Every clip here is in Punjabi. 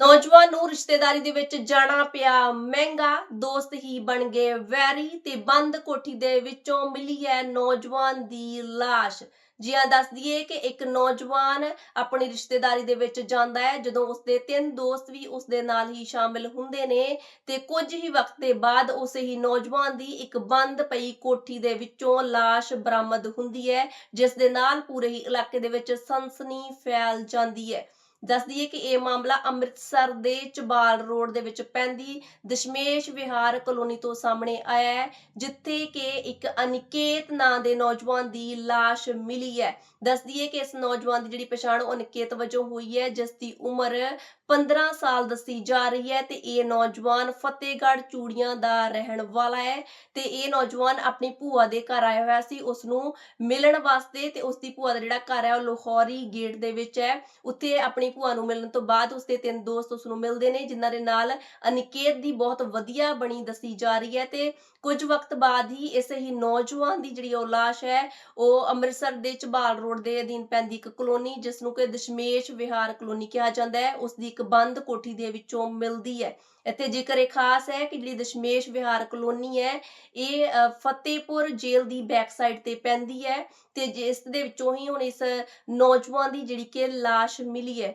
ਨੌਜਵਾਨ ਨੂੰ ਰਿਸ਼ਤੇਦਾਰੀ ਦੇ ਵਿੱਚ ਜਾਣਾ ਪਿਆ। ਮਹਿੰਗਾ ਦੋਸਤ ਹੀ ਬਣ ਗਏ ਵੈਰੀ ਤੇ ਬੰਦ ਕੋਠੀ ਦੇ ਵਿੱਚੋਂ ਮਿਲੀ ਹੈ ਨੌਜਵਾਨ ਦੀ ਲਾਸ਼। ਜੀ ਦੱਸ ਦਈਏ ਕਿ ਇੱਕ ਨੌਜਵਾਨ ਆਪਣੀ ਰਿਸ਼ਤੇਦਾਰੀ ਦੇ ਵਿੱਚ ਜਾਂਦਾ ਹੈ। ਜਦੋਂ ਉਸਦੇ ਤਿੰਨ ਦੋਸਤ ਵੀ ਉਸਦੇ ਨਾਲ ਹੀ ਸ਼ਾਮਿਲ ਹੁੰਦੇ ਨੇ ਤੇ ਕੁਝ ਹੀ ਵਕਤ ਦੇ ਬਾਅਦ ਉਸੇ ਹੀ ਨੌਜਵਾਨ ਦੀ ਇੱਕ ਬੰਦ ਪਈ ਕੋਠੀ ਦੇ ਵਿੱਚੋਂ ਲਾਸ਼ ਬਰਾਮਦ ਹੁੰਦੀ ਹੈ, ਜਿਸ ਦੇ ਨਾਲ ਪੂਰੇ ਹੀ ਇਲਾਕੇ ਦੇ ਵਿੱਚ ਸਨਸਨੀ ਫੈਲ ਜਾਂਦੀ ਹੈ। ਦੱਸ ਦਈਏ ਕਿ ਇਹ ਮਾਮਲਾ ਅੰਮ੍ਰਿਤਸਰ ਦੇ ਚਬਾਲ ਰੋਡ ਦੇ ਵਿੱਚ ਪੈਂਦੀ ਦਸ਼ਮੇਸ਼ ਵਿਹਾਰ ਕਲੋਨੀ ਤੋਂ ਸਾਹਮਣੇ ਆਇਆ ਹੈ, ਜਿੱਥੇ ਕਿ ਇੱਕ ਅਨਿਕੇਤ ਨਾਂ ਦੇ ਨੌਜਵਾਨ ਦੀ ਲਾਸ਼ ਮਿਲੀ ਹੈ। ਦੱਸ ਦਈਏ ਕਿ ਇਸ ਨੌਜਵਾਨ ਦੀ ਜਿਹੜੀ ਪਛਾਣ ਅਨਿਕੇਤ ਵਜੋਂ ਹੋਈ ਹੈ, ਜਿਸ ਦੀ ਉਮਰ 15 ਸਾਲ ਦੱਸੀ ਜਾ ਰਹੀ ਹੈ ਤੇ ਇਹ ਨੌਜਵਾਨ ਫਤਿਹਗੜ੍ਹ ਚੂੜੀਆਂ ਦਾ ਰਹਿਣ ਵਾਲਾ ਹੈ ਤੇ ਇਹ ਨੌਜਵਾਨ ਆਪਣੀ ਭੂਆ ਦੇ ਘਰ ਆਇਆ ਹੋਇਆ ਸੀ। ਉਸ ਨੂੰ ਮਿਲਣ ਵਾਸਤੇ ਤੇ ਉਸ ਦੀ ਭੂਆ ਦਾ ਜਿਹੜਾ ਘਰ ਹੈ ਉਹ ਲਾਹੌਰੀ ਗੇਟ ਦੇ ਵਿੱਚ ਹੈ। ਉੱਥੇ ਆਪਣੀ ਭੂਆ ਨੂੰ ਮਿਲਣ ਤੋਂ ਬਾਅਦ ਉਸਦੇ ਤਿੰਨ ਦੋਸਤ ਉਸ ਨੂੰ ਮਿਲਦੇ ਨੇ ਜਿਨ੍ਹਾਂ ਦੇ ਨਾਲ ਅਨਿਕੇਤ ਦੀ ਬਹੁਤ ਵਧੀਆ ਬਣੀ ਦੱਸੀ ਜਾ ਰਹੀ ਹੈ ਤੇ ਕੁਝ ਵਕਤ ਬਾਅਦ ਹੀ ਇਸੇ ਹੀ ਨੌਜਵਾਨ ਦੀ ਜਿਹੜੀ ਉਹ ਲਾਸ਼ ਹੈ ਉਹ ਅੰਮ੍ਰਿਤਸਰ ਦੇ ਚਬਾਲ ਰੋਡ ਦੇ ਅਧੀਨ ਪੈਂਦੀ ਇੱਕ ਕਲੋਨੀ ਜਿਸ ਨੂੰ ਕਿ ਦਸ਼ਮੇਸ਼ ਵਿਹਾਰ ਕਲੋਨੀ ਕਿਹਾ ਜਾਂਦਾ ਹੈ। ਉਸ ਦੀ ਇੱਕ ਬੰਦ ਕੋਠੀ ਦੇ ਵਿੱਚੋਂ ਮਿਲਦੀ ਹੈ। ਇੱਥੇ ਜ਼ਿਕਰ ਇਹ ਖਾਸ ਹੈ ਕਿ ਜਿਹੜੀ ਦਸ਼ਮੇਸ਼ ਵਿਹਾਰ ਕਲੋਨੀ ਹੈ ਇਹ ਅ, ਫਤਿਹਪੁਰ ਜੇਲ੍ਹ ਦੀ ਬੈਕ ਸਾਈਡ ਤੇ ਪੈਂਦੀ ਹੈ ਤੇ ਜਿਸ ਦੇ ਵਿੱਚੋਂ ਹੀ ਹੁਣ ਇਸ ਨੌਜਵਾਨ ਦੀ ਜਿਹੜੀ ਕਿ ਲਾਸ਼ ਮਿਲੀ ਹੈ।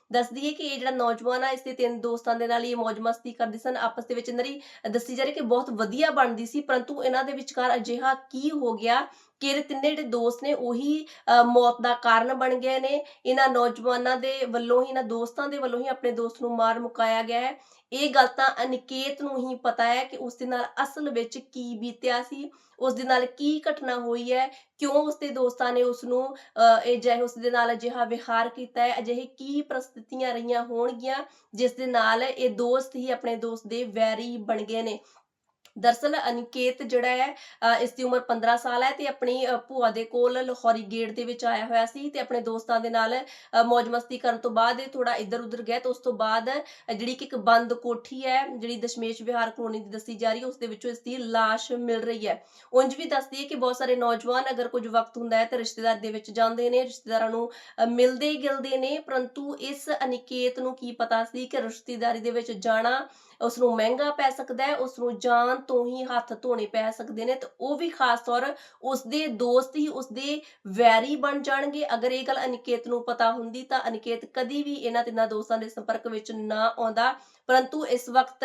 ਦੱਸ ਦਈਏ ਕਿ ਇਹ ਜਿਹੜਾ ਨੌਜਵਾਨ ਆ, ਇਸ ਦੇ ਤਿੰਨ ਦੋਸਤਾਂ ਦੇ ਨਾਲ ਇਹ ਮौज ਮਸਤੀ ਕਰਦੇ ਸਨ। ਆਪਸ ਦੇ ਵਿੱਚ ਇਹਨਾਂ ਦੀ ਦੱਸੀ ਜਾ ਰਹੀ ਕਿ ਬਹੁਤ ਵਧੀਆ ਬਣਦੀ ਸੀ, ਪਰੰਤੂ ਇਹਨਾਂ ਦੇ ਵਿਚਕਾਰ ਅਜਿਹਾ ਕੀ ਹੋ ਗਿਆ ਕਿ ਇਹ ਤਿੰਨੇ ਜਿਹੜੇ ਦੋਸਤ ਨੇ, ਉਹੀ ਮੌਤ ਦਾ ਕਾਰਨ ਬਣ ਗਏ ਨੇ। ਇਹਨਾਂ ਨੌਜਵਾਨਾਂ ਦੇ ਵੱਲੋਂ ਹੀ, ਇਹਨਾਂ ਦੋਸਤਾਂ ਦੇ ਵੱਲੋਂ ਹੀ ਆਪਣੇ ਦੋਸਤ ਨੂੰ ਮਾਰ ਮੁਕਾਇਆ ਗਿਆ ਹੈ। ਇਹ ਗੱਲ ਤਾਂ ਅਨਿਕੇਤ ਨੂੰ ਹੀ ਪਤਾ ਹੈ ਕਿ ਉਸ ਦੇ ਨਾਲ ਅਸਲ ਵਿੱਚ ਕੀ ਬੀਤਿਆ ਸੀ, ਉਸ ਦੇ ਨਾਲ ਕੀ ਘਟਨਾ ਹੋਈ ਹੈ, ਕਿਉਂ ਉਸ ਦੇ ਦੋਸਤਾਂ ਨੇ ਉਸ ਨੂੰ ਇਹ ਜਿਹੇ ਉਸ ਦੇ ਨਾਲ ਅਜਿਹਾ ਵਿਹਾਰ ਕੀਤਾ ਹੈ, ਅਜਿਹੇ ਕੀ ਦਿੱਤੀਆਂ ਰਹੀਆਂ ਹੋਣਗੀਆਂ, ਜਿਸ ਦੇ ਨਾਲ ਇਹ ਦੋਸਤ ਹੀ ਆਪਣੇ ਦੋਸਤ ਦੇ ਵੈਰੀ ਬਣ ਗਏ ਨੇ। ਦਰਸਲ ਅਨਿਕੇਤ ਜਿਹੜਾ ਹੈ ਇਸ ਦੀ ਉਮਰ 15 ਸਾਲ ਹੈ ਤੇ ਆਪਣੀ ਭੂਆ ਦੇ ਕੋਲ ਲਾਹੌਰੀ ਗੇਟ ਦੇ ਵਿੱਚ ਆਇਆ ਹੋਇਆ ਸੀ ਤੇ ਆਪਣੇ ਦੋਸਤਾਂ ਦੇ ਨਾਲ ਅ, ਮौज ਮਸਤੀ ਕਰਨ ਤੋਂ ਬਾਅਦ ਇਹ ਥੋੜਾ ਇੱਧਰ ਉੱਧਰ ਗਿਆ ਤੇ ਉਸ ਤੋਂ ਬਾਅਦ ਜਿਹੜੀ ਕਿ ਇੱਕ ਬੰਦ ਕੋਠੀ ਹੈ ਜਿਹੜੀ ਦਸ਼ਮੇਸ਼ ਵਿਹਾਰ ਕਲੋਨੀ ਦੀ ਦੱਸੀ ਜਾ ਰਹੀ ਹੈ ਉਸ ਦੇ ਵਿੱਚੋਂ ਇਸ ਦੀ ਲਾਸ਼ ਮਿਲ ਰਹੀ ਹੈ। ਉਂਝ ਵੀ ਦੱਸਦੀ ਹੈ ਕਿ ਬਹੁਤ ਸਾਰੇ ਨੌਜਵਾਨ ਅਗਰ ਕੁਝ ਵਕਤ ਹੁੰਦਾ ਹੈ ਤਾਂ ਰਿਸ਼ਤੇਦਾਰ ਦੇ ਵਿੱਚ ਜਾਂਦੇ ਨੇ ਰਿਸ਼ਤੇਦਾਰਾਂ ਨੂੰ ਮਿਲਦੇ ਗਿਲਦੇ ਨੇ ਪਰੰਤੂ ਇਸ ਅਨਿਕੇਤ ਨੂੰ ਕੀ ਪਤਾ ਸੀ ਕਿ ਰਿਸ਼ਤੇਦਾਰੀ ਦੇ ਵਿੱਚ ਜਾਣਾ ਉਸ ਨੂੰ ਮਹਿੰਗਾ ਪੈ ਸਕਦਾ ਹੈ ਉਸ ਨੂੰ ਜਾਨ ਤੋਂ ਹੀ ਹੱਥ ਧੋਣੇ ਪੈ ਸਕਦੇ ਨੇ ਤੇ ਉਹ ਵੀ ਖਾਸ ਤੌਰ ਉਸ ਦੇ ਦੋਸਤ ਹੀ ਉਸ ਦੇ ਵੈਰੀ ਬਣ ਜਾਣਗੇ। ਅਗਰ ਇਹ ਗੱਲ ਅਨਿਕੇਤ ਨੂੰ ਪਤਾ ਹੁੰਦੀ ਤਾਂ ਅਨਿਕੇਤ ਕਦੀ ਵੀ ਇਹਨਾਂ ਤਿੰਨਾਂ ਦੋਸਤਾਂ ਦੇ ਸੰਪਰਕ ਵਿੱਚ ਨਾ ਆਉਂਦਾ। ਪਰੰਤੂ ਇਸ ਵਕਤ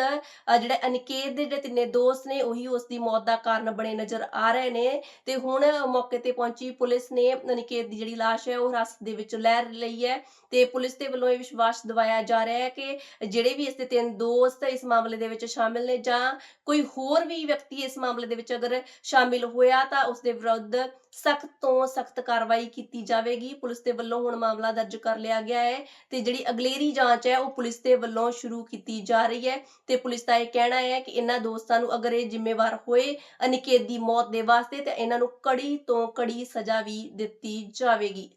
ਜਿਹੜੇ ਅਨਿਕੇਤ ਦੇ ਜਿਹੜੇ ਤਿੰਨੇ ਦੋਸਤ ਨੇ, ਉਹੀ ਉਸ ਦੀ ਮੌਤ ਦਾ ਕਾਰਨ ਬਣੇ ਨਜ਼ਰ ਆ ਰਹੇ ਨੇ। ਤੇ ਹੁਣ ਮੌਕੇ ਤੇ ਪਹੁੰਚੀ ਪੁਲਿਸ ਨੇ ਅਨਿਕੇਤ ਦੀ ਜਿਹੜੀ ਲਾਸ਼ ਹੈ, ਉਹ ਹਿਰਾਸਤ ਦੇ ਵਿੱਚ ਲੈ ਲਈ ਹੈ ਤੇ ਪੁਲਿਸ ਦੇ ਵੱਲੋਂ ਇਹ ਵਿਸ਼ਵਾਸ ਦਿਵਾਇਆ ਜਾ ਰਿਹਾ ਹੈ ਕਿ ਜਿਹੜੇ ਵੀ ਇਸ ਦੇ ਤਿੰਨ ਦੋਸਤ ਇਸ ਮਾਮਲੇ ਦੇ ਵਿੱਚ ਸ਼ਾਮਿਲ ਨੇ ਜਾਂ ਕੋਈ ਹੋਰ ਹੋਰ ਵੀ ਵਿਅਕਤੀ ਇਸ ਮਾਮਲੇ ਦੇ ਵਿੱਚ ਅਗਰ ਸ਼ਾਮਿਲ ਹੋਇਆ ਤਾਂ ਉਸ ਦੇ ਵਿਰੁੱਧ ਸਖਤ ਤੋਂ ਸਖਤ ਕਾਰਵਾਈ ਕੀਤੀ ਜਾਵੇਗੀ। ਪੁਲਿਸ ਦੇ ਵੱਲੋਂ ਹੁਣ ਮਾਮਲਾ ਦਰਜ ਕਰ ਲਿਆ ਗਿਆ ਹੈ ਤੇ ਜਿਹੜੀ ਅਗਲੇਰੀ ਜਾਂਚ ਹੈ ਉਹ ਪੁਲਿਸ ਦੇ ਵੱਲੋਂ ਸ਼ੁਰੂ ਕੀਤੀ ਜਾ ਰਹੀ ਹੈ ਤੇ ਪੁਲਿਸ ਦਾ ਇਹ ਕਹਿਣਾ ਹੈ ਕਿ ਇਹਨਾਂ ਦੋਸਤਾਂ ਨੂੰ ਅਗਰ ਇਹ ਜ਼ਿੰਮੇਵਾਰ ਹੋਏ ਅਨਿਕੇਤ ਦੀ ਮੌਤ ਦੇ ਵਾਸਤੇ ਤੇ ਇਹਨਾਂ ਨੂੰ ਕੜੀ ਤੋਂ ਕੜੀ ਸਜ਼ਾ ਵੀ ਦਿੱਤੀ ਜਾਵੇਗੀ।